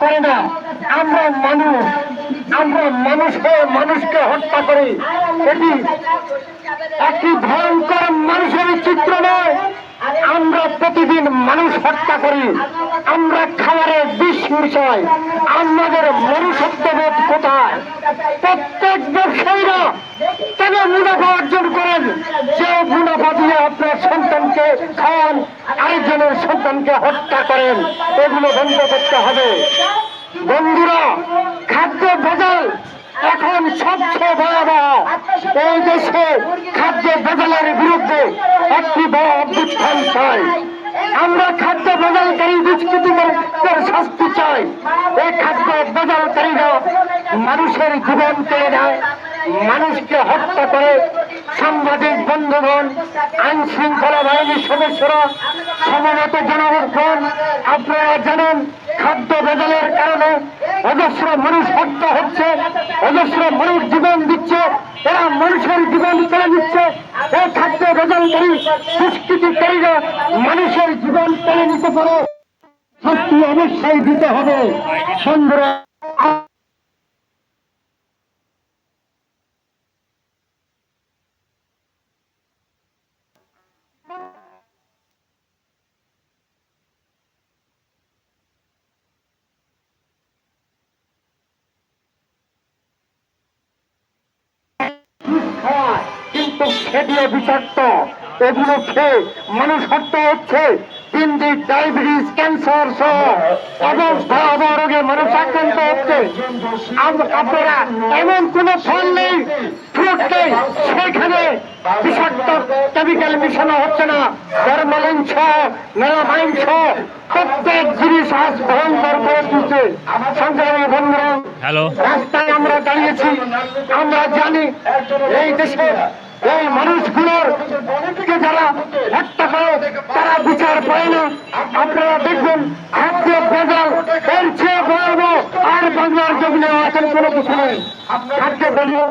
করে না? আমরা মানুষ আমরা মানুষ হয়ে মানুষকে হত্যা করি। এটি একটি ভয়ঙ্কর মানুষের চিত্র নয়। আমরা প্রতিদিন মানুষ হত্যা করি। আমরা খাবারে বিষ মিশাই। আমাদের মনুষ্যত্ববোধ কোথায় প্রত্যেক ব্যবসায়ীরা কেন মুনাফা অর্জন করেন যে মুনাফা দিয়ে আপনার সন্তানকে খাওয়ান আরেকজনের সন্তানকে হত্যা করেন, এগুলো বন্ধ করতে হবে। বন্ধুরা, খাদ্য ভেজাল এখন সবচেয়ে ভয়াবহ। এই দেশে খাদ্য ভেজালের বিরুদ্ধে একটি বড় অভ্যুত্থান চাই। আমরা খাদ্য ভেজালকারী দুষ্কৃতিদের শাস্তি চাই। এই খাদ্য ভেজালকারীরা মানুষের জীবন কেড়ে নেয়, মানুষকে হত্যা করে সাংবাদিক বন্ধুগণ আইন শৃঙ্খলা বাহিনীর সদস্যরা, সমবেত জনগণ আপনারা জানেন, খাদ্য ভেজালের কারণে অজস্র মানুষ হত্যা হচ্ছে, অজস্র মানুষ জীবন দিচ্ছে, এরা মানুষের জীবন কেড়ে দিচ্ছে। এই খাদ্য ভেজালকারী দুষ্কৃতিকারীরা মানুষের জীবন কেড়ে নিতে পারে। সত্যি অবশ্যই দিতে হবে। বন্ধুরা সেটিও বিষাক্ত এগুলো খেয়ে মানুষ হত্যা হচ্ছে। কিন্তু ডায়াবেটিস ক্যান্সার সহ ভয়াবহ রোগে মানুষ আক্রান্ত হচ্ছে। আপনারা এমন কোন ফল নেই ফ্রুট নেই সেখানে বিষাক্ত কেমিক্যাল মিশানো হচ্ছে না। ফরমালিন সহ মেলামাইন সহ প্রত্যেক জিনিস আজ ভয়ঙ্কর করে তুলছে। সংগ্রামী বন্ধুরা রাস্তায় আমরা দাঁড়িয়েছি। আমরা জানি এই দেশে এই মানুষগুলোর থেকে যারা হত্যা করে, তারা বিচার পায় না। আপনারা দেখবেন খাদ্য বেজাল এর চেয়ে ভয়াবহ, আর বাংলার জমিনে আছেন কোনো কিছু নেই। খাদ্য ভেজাল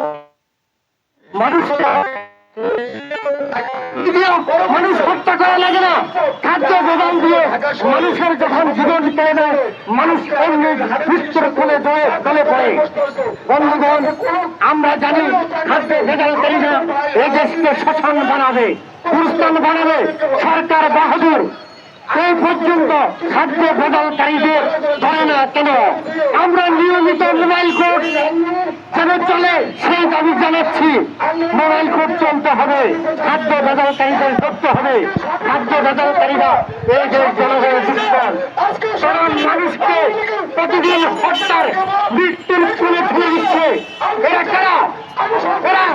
মানুষটা মানুষ হত্যা করা লাগে না, খাদ্য যোগান দিয়ে মানুষের যখন জীবন কেড়ে নেয়, মানুষ কোলে দলে পড়ে। বন্ধুগণ, আমরা জানি খাদ্য ভেজালকারীরা এই দেশকে শ্মশান বানাবে পুরস্কার বানাবে, সরকার বাহাদুর। এই পর্যন্ত খাদ্য ভেজালকারীদের ধরে না কেন? আমরা নিয়মিত মোবাইল কোর্ট যেন চলে, সেই দাবি জানাচ্ছি। মোবাইল খুব চলতে হবে। খাদ্য ভেজালকারীদের ধরতে হবে। খাদ্য ভেজালকারীরা এই যে জনগণের দুষ্কর কারণ মানুষকে প্রতিদিন হত্যার মৃত্যুর ফুলে ফেলে দিচ্ছে। এরা কারা? এরা